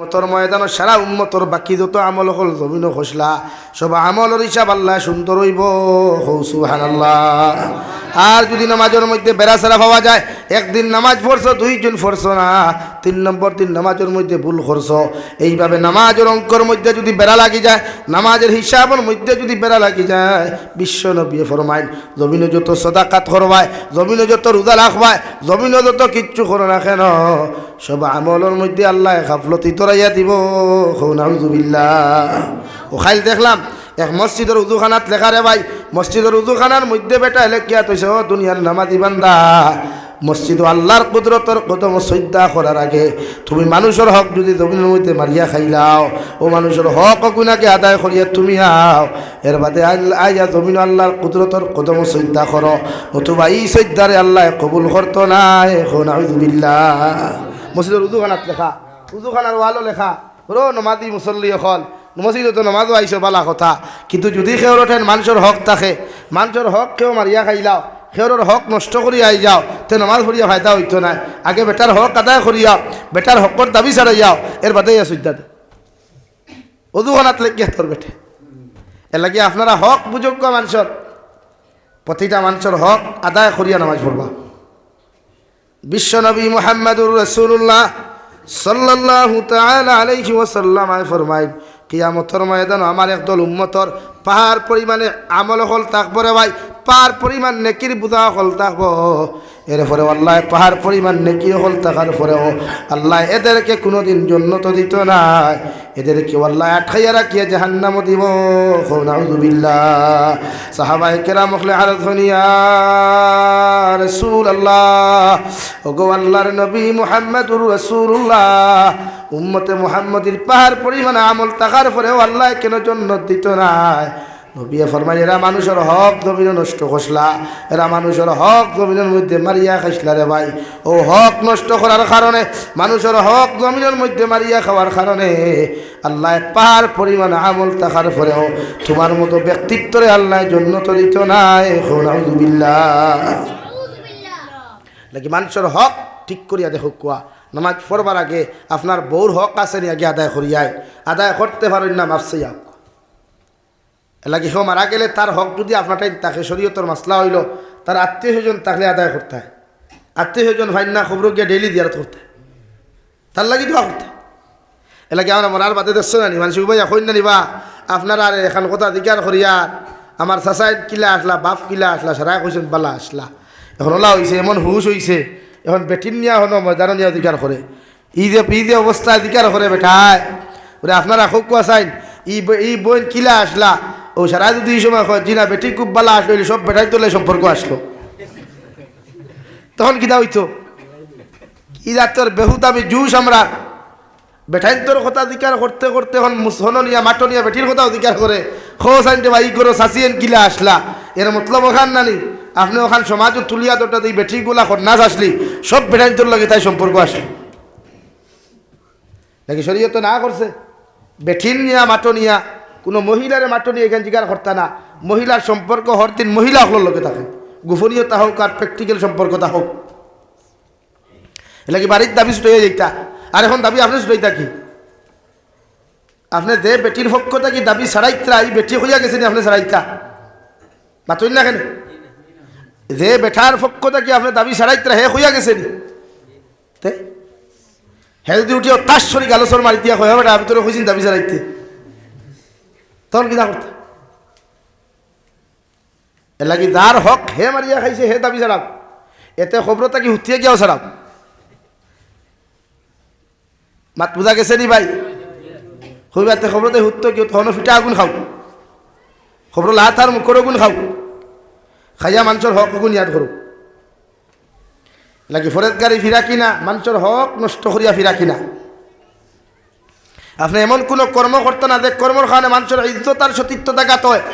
মতর ময়দান সারা উম্মতর বাকি যত আমল হল জমিন খসলা। সব আমলের হিসাব আল্লাহ সুন্দর হইব। সুহান আর যদি নামাজের মধ্যে বেড়া সারা পাওয়া যায়, একদিন নামাজ পড়ছ, দুইজন পড়ছ না। তিন নম্বর দিন নামাজের মধ্যে ভুল করছ। এইভাবে নামাজের অঙ্কর মধ্যে যদি বেড়া লাগি যায়, নামাজের হিসাবের মধ্যে যদি বেড়া লাগি যায়, বিশ্ব নবী ফরমাইন, জমিনে যত সদাকাত করবায়, জমিনে যত রোজা রাখবায়, জমিনে যত কিচ্ছু করো না কেন? সব আমলের মধ্যে আল্লাহ গাফলতি তরাইয়া দিব। নাউজুবিল্লাহ ও খাইল দেখলাম, এক মসজিদের উদুখানাত লেখা রে ভাই, মসজিদের উজুখানার মধ্যে বেটা এলে কিয়া তৈছে দুনিয়ার নামাজি বান্দা। মসজিদ আল্লাহর কুদরতর কদম শ্রদ্ধা করার আগে তুমি মানুষের হক যদি জমিনের মধ্যে মারিয়া খাইলাও, ও মানুষের হক গুণাকে আদায় করিয়া তুমি আও এর বাদে আইয়া জমিন আল্লাহর কুদরতর কদম শ্রদ্ধা করো নতুবা এই শ্রদ্ধারে আল্লাহ কবুল করতো না এখন আউজুবিল্লাহ মসজিদের উদুখানাত লেখা। উজুখানার ওয়ালও লেখা। রো নমাদি মুসল্লি অকল। মসজিদ তো নমাজও আইসো বালা কথা। কিন্তু যদি সেওর ওঠেন মানুষের হক থাকে মানুষের হক কেউ মারিয়া খাইলাও সেওর হক নষ্ট করি আই যাও, তে নমাজ পড়িয়া ফায়দা হইতো না আগে বেটার হক আদায় করিয়াও বেটার হকর দাবি ছাড়াই যাও এর বাদে ইয়া সুদ্দা অদুখানাত লেগে তোর বেটে। এর লাগে আপনারা হক বুযোগ্য মানুষের প্রতিটা মানুষের হক আদায় করিয়া নামাজ পড়বা বিশ্বনবী মোহাম্মদুর রসুল্লাহ আলাইহি ওয়াসাল্লাম আয় ফরমাইন কিয়ামতর ময়দান আমার একদল উম্মতর পাহাড় পরিমাণে আমল হল থাকব ভাই, পাহাড় পরিমাণ নেকির বুধা হল থাকব। এরপরে আল্লাহ পাহাড় পরিমাণ নেকি হল থাকার পরেও আল্লাহ এদেরকে কোনোদিন জন্নত দিত না। এদেরকে আল্লাহ আটখাইয়া রাখিয়া জাহান্নাম দিব। সাহাবায়ে কেরাম হলে আরাধনিয়া রসুল আল্লাহ ওগো আল্লাহর নবী মুহাম্মদুর রসুল্লাহ উম্মতে মুহাম্মদির পাহাড় পরিমাণ আমল থাকার পরেও আল্লাহ কেন জন্য দিত নাই নবিয়া ফরমান এরা মানুষের হক জমিন নষ্ট করসলা এরা মানুষের হক জমিনের মধ্যে মারিয়া খাইসলা রে ভাই। ও হক নষ্ট করার কারণে মানুষের হক জমিনের মধ্যে মারিয়া খাওয়ার কারণে আল্লাহ পাহাড় পরিমাণ আমল থাকার পরেও তোমার মতো ব্যক্তিত্বরে আল্লাহ জন্য তো দিত নাই। আলহামদুলিল্লাহ নাকি মানুষের হক ঠিক করিয়া দেখো কোয়া নামাজ পড়বার আগে আপনার বউর হক আছে নি আগে আদায় করিয়ায়। আদায় করতে পারেন না মাপসে যাও এলাকি সে মারা গেলে তার হক যদি আপনারটাই তাকে শরীয়তর মাসলা হইল, তার আত্মীয় স্বজন তাহলে আদায় করতে হয়। আত্মীয় স্বজন ভাই না খবর গিয়ে ডেইলি দিয়ারত করতে। তার লাগি দোয়া করতে। এলাকি আমরা মরার বাদে দেখছ না নি? মানুষ ভাইয়া কই না নিবা আপনার আর এখন কথা দিকার করিয়ার আমার চাচাই কিলা আসলা, বাপ কিলা আসলা, সারা কইছেন বালা আসলা। এখন ওলা হয়েছে এমন হুশ হয়েছে এখন বেটিন নিয়া হনো ময়দান নিয়া অধিকার করে। ই যে অবস্থা অধিকার করে বেটায় ওরে, আপনারা খুব কোয়া চাইন ই ব- ই বোন কিলা আসলা ও সারা যদি জিনা বেটি খুব বালা আসলো সব বেটাই তোলে সম্পর্ক আসলো। তখন কিনা হইতো? ই তোর বেহুদামি জুস আমরা? বেঠাইন কথা অধিকার করতে করতে এখন মুসহনিয়া মাটনিয়া বেটির কথা অধিকার করে। খো সাইনটে ভাই করো, সাসিয়েন কিলা আসলা। এর মতলব ওখান নানি আপনি ওখান সমাজ তুলিয়া তোটা দিই বেটিগুলা নাচ আসলি। সব বেঠাইন লাগে তাই সম্পর্ক আসে নাকি শরীয় তো না করছে? বেঠিন নিয়া মাটনিয়া কোনো মহিলারে মাটনিয়া এখান জিগার করতা না। মহিলার সম্পর্ক হর দিন মহিলা হলোর লগে থাকে। গোপনীয়তা হোক আর প্র্যাকটিক্যাল সম্পর্কতা হোক। এলাকি বাড়ির দাবি ছুটে যেটা আর এখন দাবি আপনি ছুটাইতা কি? আপনি যে বেটির পক্ষতা কি দাবি ছাড়াইতা, এই বেটি হইয়া গেছেন আপনি ছাড়াইতা? মাতুন না কেন? যে বেঠার পক্ষতা কি আপনি দাবি ছাড়াইতা, হে হইয়া গেছেন তে? হে যদি উঠি তার শরীর আলোচনা মারি দিয়া কয় বেটা, আমি তোর খুঁজিন দাবি ছাড়াইতে। তখন কিনা করতে এর লাগি যার হক, হে মারিয়া খাইছে, হে দাবি ছাড়াও এতে খবরতা কি হুতিয়ে গিয়াও ছাড়াও মাত বুঝা গেছে নি ভাই? হইবাতে খবরতে হুত্ত কি তখন ফিটা আগুন খাও? খবর লাহাত আর মুখর আগুন খাও? খাইয়া মানুষের হক আগুন ইয়াদ করো লাগি ফরেজগারি ফিরা কিনা মানুষের হক নষ্ট করিয়া ফিরা কিনা আপনি এমন কোনো কর্ম করতে না যে কর্মর কারণে মানুষের ইজ্জত আর সতীত্ব দেখাত হয়।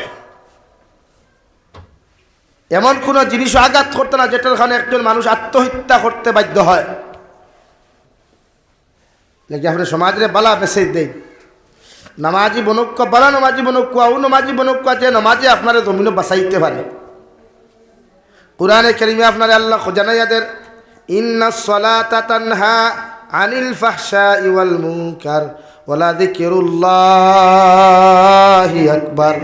এমন কোনো জিনিস আঘাত করতে না, যেটার কারণে একজন মানুষ আত্মহত্যা করতে বাধ্য হয়। নাকি আপনি সমাজে বালা বেছে দেই নামাজি বনক্য বালা নমাজি বনক্য ও নমাজি বনক্য যে নমাজে আপনার জমিনও বাঁচাইতে পারে। কোরআনে কেরিমে আপনার আল্লাহ জানাইয়াদের ইন্না সলাতা তানহা আনিল ফাহশাই ওয়াল মুনকার। ওয়ালা যিকরুল্লাহি আকবার।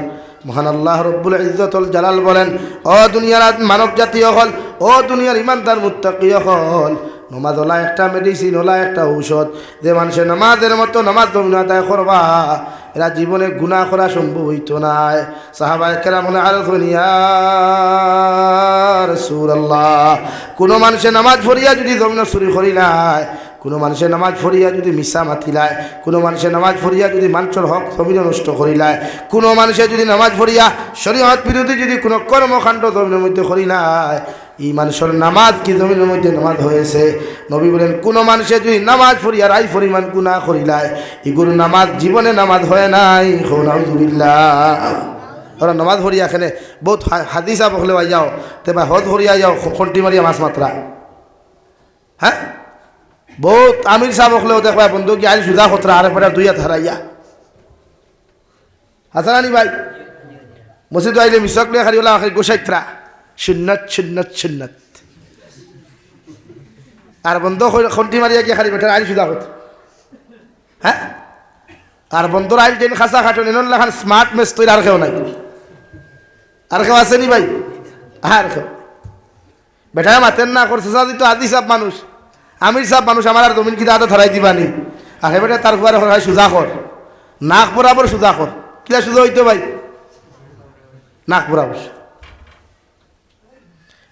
মহান আল্লাহ রব্বুল ইজ্জতুল জালাল বলেন, ও দুনিয়ার মানব জাতীয় হল, ও দুনিয়ার ইমানদার মুত্তাকিয় হল, নমাজ ওলা একটা মেডিসিন ওলা একটা ঔষধ। যে মানুষের নামাজের মতো নামাজ আদায় করবা, এরা জীবনে গুণা করা সম্ভব হইতো নাই সাহাবায় কেরা মনে আরও সুর আল্লাহ কোনো মানুষের নামাজ ফরিয়া যদি দমিন চুরি করিলায় কোনো মানুষের নামাজ ফরিয়া যদি মিশা মাতিলায়, কোনো মানুষের নামাজ ফরিয়া যদি মানুষের হক জমিন নষ্ট করিলায়, কোনো মানুষের যদি নামাজ ফরিয়া শরীয়ত বিরোধী যদি কোনো কর্মকাণ্ড জমিনের মধ্যে করিলায়, এই মানুষের নামাজ কি জমিনের মধ্যে নামাজ হয়েছে? নবী বলেন, কোনো মানুষের যদি নামাজ ফরিয়া রাই পরিমাণ গুণা করিলায়, এগুলো নামাজ জীবনে নামাজ হয় নাই হৌনাউজুবিল্লাহ ওরা নামাজ ভরিয়া এখানে বহুত হাদিসা বকলে যাও তেবা হদ ভরিয়া যাও খন্টি মারিয়া মাছ মাত্রা। হ্যাঁ? বহুত আমির সাহেব হলেও দেখবা বন্ধু, কি আইল সুদা খতরা আরে পরে দুই হাত হারাইয়া হাসানি ভাই মসজিদ আইলে মিশক লিয়া খালি ওলা গোসাইত্রা সুন্নত সুন্নত সুন্নত আর বন্ধ খন্টি মারিয়া গিয়ে খালি বেটার আইল সুদা খত হ্যাঁ আর বন্ধুর আইল যেন খাসা খাটন এন লেখান স্মার্ট মেস তৈরি আর কেউ নাই। আর কেউ আসেনি ভাই? আর কেউ বেটা মাতেন না করছে সাদি তো আদি সব মানুষ। আমির সাহেব মানুষ, আমার আর জমিন কিনা ধরাই দিবানি। আর হেবেটে তার কুয়ারে হয় সুজা কর নাক বরাবর সুজা কর কিলা সুজা হইতো ভাই। নাক বরাবর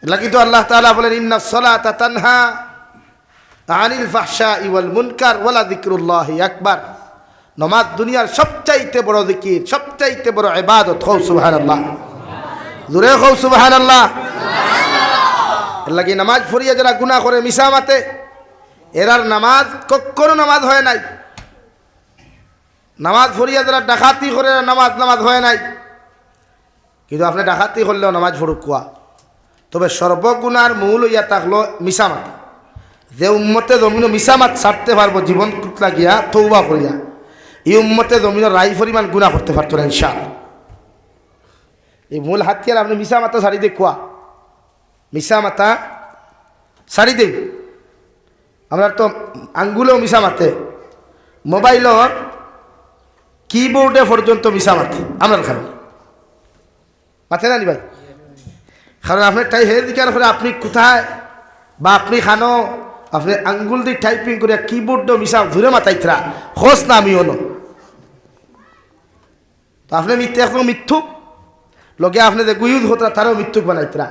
লাগি তো আল্লাহ তাআলা বলেন, ইন্না সলাতা তানহা আনিল ফাহশা ইওয়াল মুনকার ওয়ালা যিকরুল্লাহি আকবার। নমাজ দুনিয়ার সবচাইতে বড় জিকির সবচাইতে বড় ইবাদত হও সুবহানাল্লাহ। জোরে হও সুবহানাল্লাহ। লাগি নামাজ ফরিয়া যারা গুনাহ করে মিশা মাতে এরার নামাজ কখনো নামাজ হয় নাই। নামাজ ফরিয়া যারা ডাকাতি করে নামাজ নামাজ হয় নাই। কিন্তু আপনি ডাকাতি করলেও নামাজ ফরুক কোয়া? তবে সর্বগুণার মূল ইয়া থাকল মিসামাত যে উম্মতে জমিন মিসামাত ছাড়তে পারব, জীবন লাগিয়া তৌবা করিয়া, এই উম্মতে জমিন রাই পরিমাণ গুণা করতে পারতো না ইনশাল এই মূল হাতিয়ার আপনি মিসামাতা ছাড়ি দে কোয়া? মিসামাতা ছাড়ি দেই আমরা তো আঙ্গুলেও মিশা মাতে মোবাইলর কিবোর্ডে পর্যন্ত মিশা মাতে আপনার কারণে। মাতে না নি ভাই? কারণ আপনি টাই হে দিকে করে আপনি কোথায় বা আপনি খানো, আপনি আঙ্গুল দিয়ে টাইপিং করে কিবোর্ডও মিশা ঘুরে মাতাইতরা খোঁজ না আমি তো আপনি মিথ্যে এখন মিথ্যুক। লগে আপনি যে গুয়ুদ হতরা, তারও মৃত্যুক বানাইতরা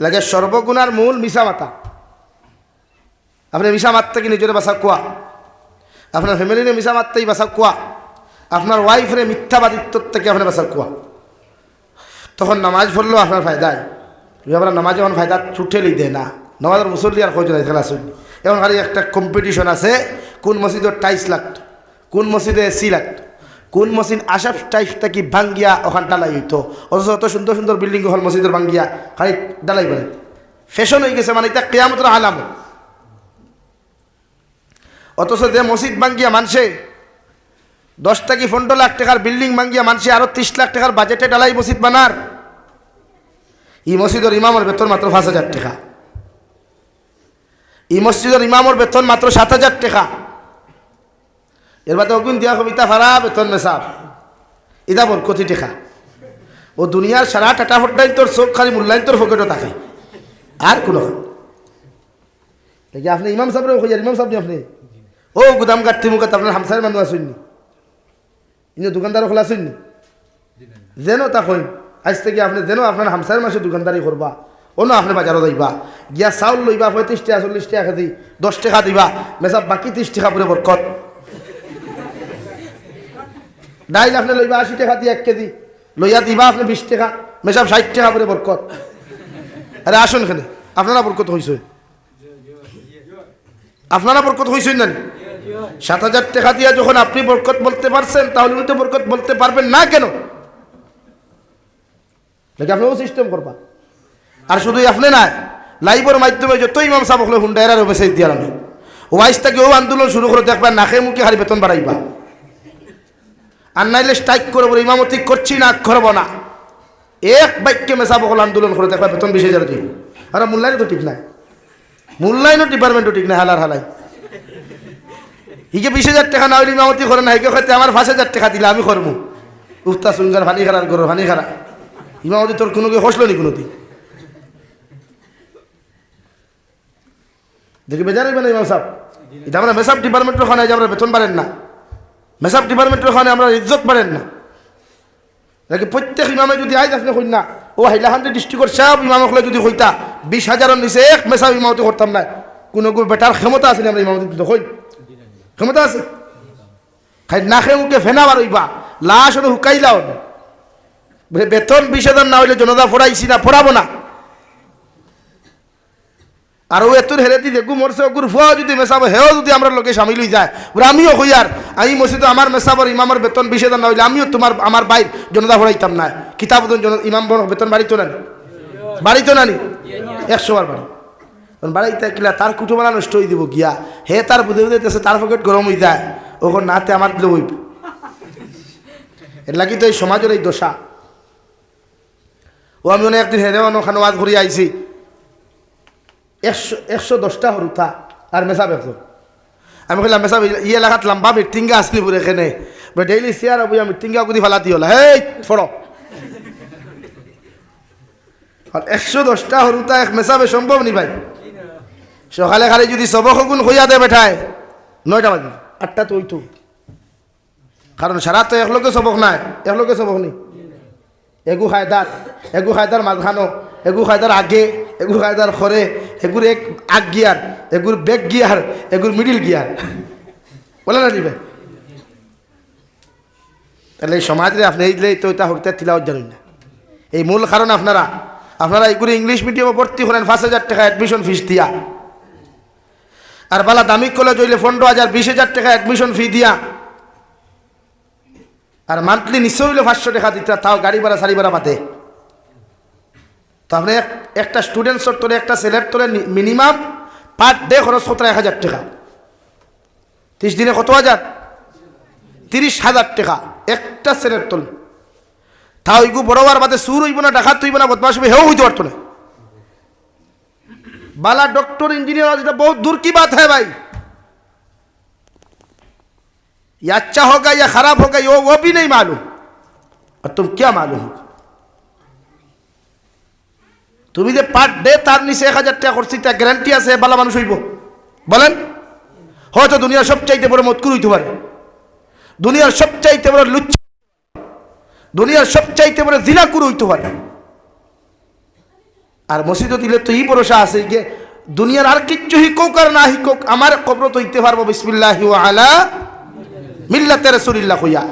লাগে সর্বগুণার মূল মিশা মাতা। আপনি মিশা মাত্রা কি নিজের বাসা কোয়া? আপনার ফ্যামিলিরে মিশা মাত্রাই বাসা কোয়া? আপনার ওয়াইফরে মিথ্যাবাদিত্ব থেকে আপনার বাসা কোয়া? তখন নামাজ পড়লেও আপনার ফায়দায়। আমরা নামাজ যখন ফায়দা ছুটেলি দেয় না। নামাজের মুসল্লি আর খোঁজ নাই, খেলা শুনি। এখন খালি একটা কম্পিটিশন আছে, কোন মসজিদের টাইস লাগতো, কোন মসজিদে এসি লাগতো। কোন মসজিদ আসাফ টাইপটা কি ভাঙ্গিয়া ওখান ডালাই হইতো? অথচ অত সুন্দর সুন্দর বিল্ডিং হল মসজিদের ভাঙ্গিয়া খালি ডালাই বেড়াই ফ্যাশন হয়ে গেছে মানে এটা কেয়ামতের আলাম। অথচ যে মসজিদ ভাঙ্গিয়া মানছে, দশ থেকে পনেরো লাখ টাকার বিল্ডিং ভাঙ্গিয়া মানছে, আরও ত্রিশ লাখ টাকার বাজেটে ডালাই মসজিদ বানার। ই মসজিদের ইমামের বেতন মাত্র পাঁচ হাজার টাকা। ই মসজিদের ইমামের বেতন মাত্র সাত হাজার টাকা। এর বাদে অগুন দিয়া কবিতা ভাড়া বেতন মেসাব ইদা বল কোটি টেকা। ও দুনিয়ার সারা টাটা ফটাইন তোর চোখ, খালি মূল্যায়ন তোর ফকেটও থাকে। আর কোনো দেখি আপনি ইমাম সাহেব খুঁজার ইমাম সাহেব আপনি? ও গুদাম কাটতে মুখাত আপনার হামসার মানুষ আসুননি ইনি দোকানদার খোলা আসুননি যেন তা কইন, আজ থেকে আপনি যেন আপনার হামসার মাসে দোকানদারি করবা। অন্য আপনি বাজারও যাইবা। গিয়া চাউল লইবা, পঁয়ত্রিশ টাকা, চল্লিশ টাকা কেজি, দশ টাকা দিবা। মেসাব বাকি ত্রিশ টাকা পরে বরকত। ডাইল আপনি লইবা আশি টাকা দিয়ে এক কেজি। লইয়া দিবা আপনি বিশ টাকা মেসাব ষাট টাকা করে বরকত। আরে আসুন এখানে, আপনারা বরকত হয়েছে আপনারা বরকত হয়েছেন না সাত হাজার টাকা দিয়ে যখন আপনি বরকত বলতে পারছেন, তাহলে উনি তো বরকত বলতে পারবেন না কেন? দেখে আপনিও সিস্টেম করবা। আর শুধু আপনি না, লাইভের মাধ্যমে যত ইমাম সাহেব হলে হুন্ডাইরারও মেসেজ দিয়ে আমি ওয়াইস থেকে ও আন্দোলন শুরু করে দেখবা, নাকে মুখে হারি বেতন বাড়াইবা। আর নাইলে স্ট্রাইক করব ইমামতি করছি না, করব না। এক বাক্যে মেসা বকল আন্দোলন করে, দেখবা বেতন বিশ হাজার দিন আর, মূল্যায়ন তো ঠিক নাই। মূল্যায়নও ডিপার্টমেন্টও ঠিক নাই, হালার হালাই। হিকে বিশ হাজার টাকা না হইলে ইমামতি করে না হিকে হয়তো আমার পাঁচ হাজার টাকা দিলে আমি করব উফতা সুঙ্গার ভানি খারার করো ভানি খারা ইমামতি তোর কোনো হসলো নি কোনো দিন দেখি বেজার হইবে না ইমাম সাহেব? এটা আমরা মেসাব ডিপার্টমেন্টের ওখানে আমরা বেতন পারেন না। মেসাব ডিপার্টমেন্টের ওখানে আমরা ইজ্জত পারেন না। নাকি প্রত্যেক ইমামে যদি আইজ আপনি কই না, ও হাইলাহান্দি ডিস্ট্রিক্টর সব ইমামকলে যদি হইতা বিশ হাজারের নিচে এক মেসাব ইমামতি করতাম না, কোনো বেটার ক্ষমতা আছে আমরা ইমামতি দিতে হই ক্ষমতা আছে? খাই না খেয়ে মুখে ফেনা বার হইবা লাশ ওটা হুকাইলাও বেতন বিশ হাজার না হইলে জনতা ফোড়াইছি না, ফোড়াবো না। আর ও এত হেরে দি দেখু মরছে ওগুর ফুয়াও যদি মেসাব হেও যদি আমরা লোকে সামিল হয়ে যায়। ওরা আমিও হই আর। আমি মসজিদ আমার মেসাবর ইমামের বেতন বিশ হাজার না হইলে আমিও তোমার আমার বাইর জনতা ফোড়াইতাম না কিতাব ইমাম বেতন বাড়িতো না? বাড়িতো না নি? একশো বার বাড়ি বাড়াইতে কিলা তার কুটুমালা নষ্ট হয়ে দিব গিয়া। হে তার বুঝে বুঝে তার পকেট গরম হয়ে যায়। ওখন নাতে আমার দিলে হইব এর লাগি তো এই সমাজের এই দশা। ও আমি অনেক একদিন হেরে ওখানে ওয়াজ ঘুরে আইছি একশো একশো দশটা হরুতা আর মেসাব একজন আমি কইলাম মেসাব ইয়ে এলাকাত লম্বা মিটিংগা আসলি পুরো এখানে। ডেইলি চেয়ার বুঝা মিটিংগা কুদি ফালাতি হল। হেই আর একশো দশটা হরুতা এক মেসাবে সম্ভব নি ভাই? সকালে খালি যদি সবক গুণ হইয়া দে বেঠায় নয়টা বাজে আটটা তো ওইতো কারণ সারা তো একলোকে সবক নাই একলোকে সবক নেই এগু খায়দার এগু খায়দার মাঝখানো এগু খায়দার আগে, এগু খায়দার খরে এগুর এক আগ গিয়ার, এগুর বেক গিয়ার, এগুর মিডিল গিয়ার। বলে না দিবে তাহলে এই সমাজে আপনি এই তো এটা হরতে তিলাওয়াত জানেন না। এই মূল কারণ আপনারা আপনারা এইগুলো ইংলিশ মিডিয়ামে ভর্তি করেন পাঁচ হাজার টাকা অ্যাডমিশন ফিস দিয়া। আর বালা দামি কলেজ হইলে পনেরো হাজার, বিশ হাজার টাকা অ্যাডমিশন ফি দিয়া। আর মান্থলি নিশ্চয় হইলে পাঁচশো টাকা দিতে, তাও গাড়ি ভাড়া সারি ভাড়া পাতে তো আপনি এক- একটা স্টুডেন্টসর তোলে একটা ছেলের তোলে মিনিমাম পার ডে খরচ সতেরো এক হাজার টাকা ত্রিশ দিনে কত হাজার তিরিশ হাজার টাকা একটা ছেলের তোলে তা ওইগু বড় হওয়ার বাদে সুর হইব না ডাকাত হইব না বদমাস হইবে হেও হইতে পারতো না बाला डॉक्टर इंजीनियर और जेटा बहुत दूर की बात है भाई ये अच्छा होगा या खराब होगा ये वो, वो भी नहीं मालूम और तुम क्या मालूम होगा তুমি যে পার ডে তার নিচে এক হাজার টাকা করছি তা গ্যারান্টি আছে, বালা মানুষ হইব। বলেন? হয়তো দুনিয়ার সবচাইতে বড় মতকুর হইতে পারে। দুনিয়ার সবচাইতে বড় লুচ্চ দুনিয়ার সবচাইতে বড় জিনাকুর হইতে পারে। আর মসজিদও দিলে তো এই ভরসা আছে যে দুনিয়ার আর কিচ্ছু হিকোক আর না হিকোক, আমার কবর তো হইতে পারব, বিসমিল্লাহ আলা মিল্লাতে রসুলিল্লাহ হইয়া।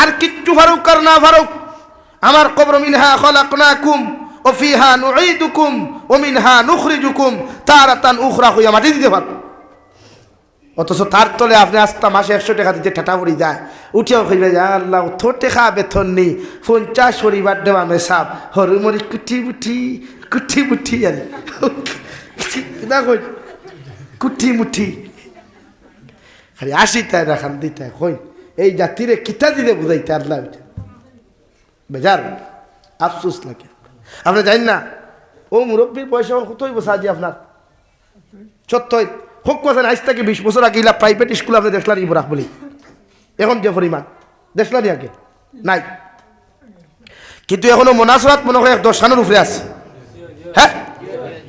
আর কিচ্ছু ফারুক আর না ফারুক, আমার কবর মিনহা খলাকনাকুম। ও ফিহা নুঈদুকুম ও মিনহা নুখরিজুকুম, তারাতান উখরা হইয়া মাটি দিতে পারব। অথচ তার তলে আপনি আস্তা মাসে একশো টাকা দিতে ঠাটা পড়ি যায়। উঠিয়াও খাইবে যায় আল্লাহ থো টেকা বেতন নেই। পঞ্চাশ পরিবার দেওয়া মেসাব হরু মরি কুটি মুঠি কুটি মুঠি আর। কই? কুটি মুঠি খালি আসি তাই না খান দিতে কই? এই জাতিরে কিতা দিলে বুঝাইতে আল্লাহ বেজার, আফসুস লাগে। আপনি জানেন না? ও মুরব্বীর বয়স এখন কতই বসা আজি আপনার? সত্যই হোক কথা আজ থেকে বিশ বছর আগে ইলা প্রাইভেট স্কুল আপনি দেখলেন ইবরাক বলি। এখন যে পরিমাণ। দেখলেন আগে? নাই। কিন্তু এখনও মনাসরাত মনে হয় এক দশানোর উপরে আছে। হ্যাঁ?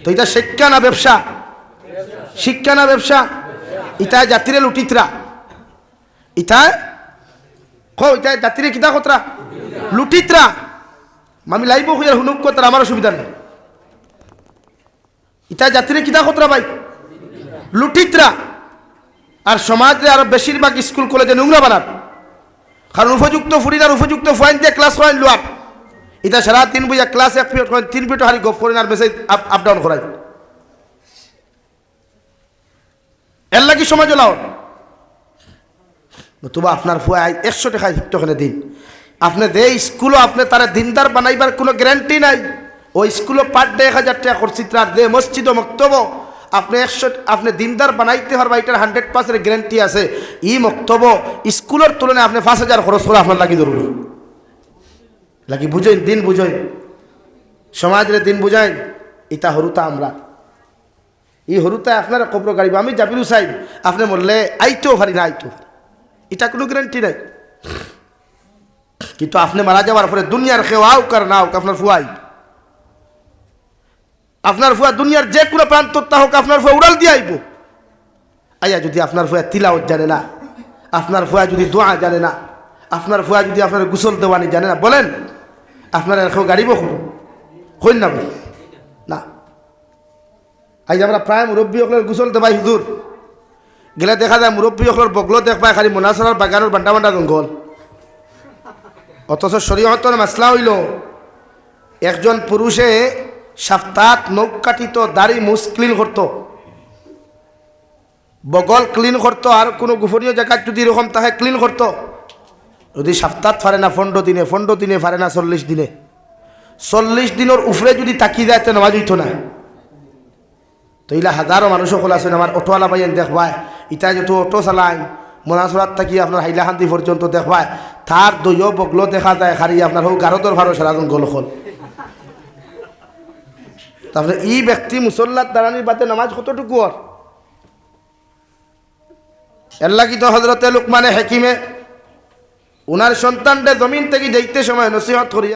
তো এটা শিক্ষা না ব্যবসা? শিক্ষা না ব্যবসা? ইটায় জাতিরে লুটিতরা। ইটায় কো ইটায় জাতিরে কিতা কতরা? লুটিতরা। আমি লাইব হইয়া হুনুক কতরা আমার অসুবিধা নেই। ইটায় জাতিরে কিতা কতরা ভাই? লুটিতরা। আর সমাজে আরও বেশিরভাগ স্কুল কলেজে নোংরা বানার কারণ উপযুক্ত ফুরিনার উপযুক্ত ফাইন দিয়ে ক্লাস করেন লোয়ার। এটা সারা তিন বুঝা ক্লাস এক পিরিয়ড করেন, তিন পিরিয়ড হারি গপ করেন আর মেসেজ আপ ডাউন করাই এর লাগি সমাজ লাও নতুবা আপনার ফুয়া একশো টাকা শিক্ষকনে দিন। আপনি দে স্কুলও আপনি তারা দিনদার বানাইবার কোনো গ্যারান্টি নাই। ওই স্কুলও পার ডে এক হাজার টাকা করছি, তার দে মসজিদ ও মক্তব আপনি একশো, আপনি দিনদার বানাইতে পারবা, এটার হান্ড্রেড পার্সেন্ট গ্যারান্টি আছে। ই মক্তব স্কুলের তুলনায় আপনি পাঁচ হাজার খরচ করে আপনার লাগি জরুরি। লাগি বুঝেন, দিন বুঝেন। সমাজের দিন বুঝাইন ইটা হরুতা আমরা। এই হরুতায় আপনার কবর গাড়িব। আমি জাবিরু সাহেব, আপনি মরলে আইতেও পারি না, আইতেও পারি। এটা কোনো গ্যারান্টি নাই। কিন্তু আপনি মারা যাওয়ার পরে দুনিয়ার খেয়ে আউক আর না হোক আপনার ফুয়াই। আপনার ফুয়া দুনিয়ার যে কোনো প্রান্ত তা হোক, আপনার ফুয়া উড়াল দিয়ে আইব। আইয়া যদি আপনার ফুয়া তিলাওত জানে না, আপনার ফুয়া যদি দোয়া জানে না, আপনার ফুয়া যদি আপনার গুসল দেওয়ানি জানে না, বলেন, আপনার এরকম গাড়িব হইন না না। আজ আমরা প্রায় মুরব্বী সকলের গুসল দেবাই হুজুর। গেলে দেখা যায় মুরব্বী সকলের বগলো দেখবাই খালি মোনাসরার বাগানের বান্ডা বান্ডা জঙ্গল অথচ শরীয়তর মাসলা হইল, একজন পুরুষে সাপ্তাহ নখ কাটিত, দাড়ি মুস ক্লিন করত, বগল ক্লিন করতো, আর কোনো গোপনীয় জায়গায় যদি এরকম তাহে ক্লিন করতো, যদি সপ্তাহ পারে না পনেরো দিনে পনেরো দিনে পারে না চল্লিশ দিনে, চল্লিশ দিনের উপরে যদি তাকি যায়, তো নামাজ হইতো না। তো ইলা হাজারো মানুষ সকল আছেন আমার অটোওয়ালা পাইয়েন দেখবায় ইটা যেহেতু অটো চালায় মনাসরাত থাকি আপনার হাইলাকান্দি পর্যন্ত দেখবায় তার দইও বগলো দেখা যায় খারি আপনার হোক গারদর ভারো সারাজন গল হল। তারপরে ই ব্যক্তি মুসল্লার দাঁড়ানির বাদে নামাজ কতটুকু আর এল্লাকিত হজরতে লোকমানে হেকিমে উনার সন্তানটা জমিন থেকে দেখতে সময় নসিহত করিয়া